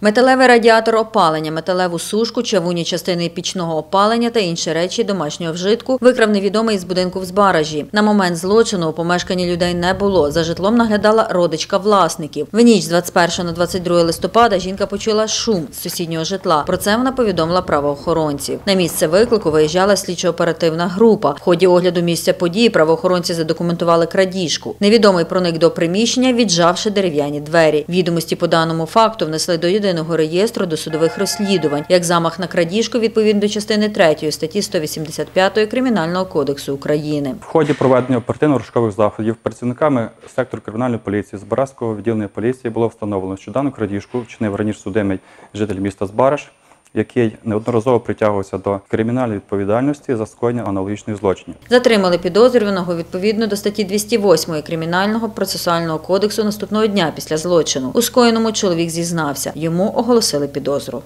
Металевий радіатор опалення, металеву сушку, чавунні частини пічного опалення та інші речі домашнього вжитку викрав невідомий із будинку в Збаражі. На момент злочину у помешканні людей не було. За житлом наглядала родичка власників. В ніч з 21 на 22 листопада жінка почула шум з сусіднього житла. Про це вона повідомила правоохоронців. На місце виклику виїжджала слідчо-оперативна група. В ході огляду місця події правоохоронці задокументували крадіжку. Невідомий проник до приміщення, віджавши дерев'яні двері. Відомості по даному факту внесли до єдиного реєстру досудових розслідувань, як замах на крадіжку відповідно до частини 3 статті 185 Кримінального кодексу України. В ході проведення оперативно-розшукових заходів працівниками сектору кримінальної поліції Збаразького відділення поліції було встановлено, що дану крадіжку вчинив раніше судимий житель міста Збараж, який неодноразово притягувався до кримінальної відповідальності за скоєння аналогічних злочинів. Затримали підозрюваного відповідно до статті 208 Кримінального процесуального кодексу наступного дня після злочину. У скоєному чоловік зізнався. Йому оголосили підозру.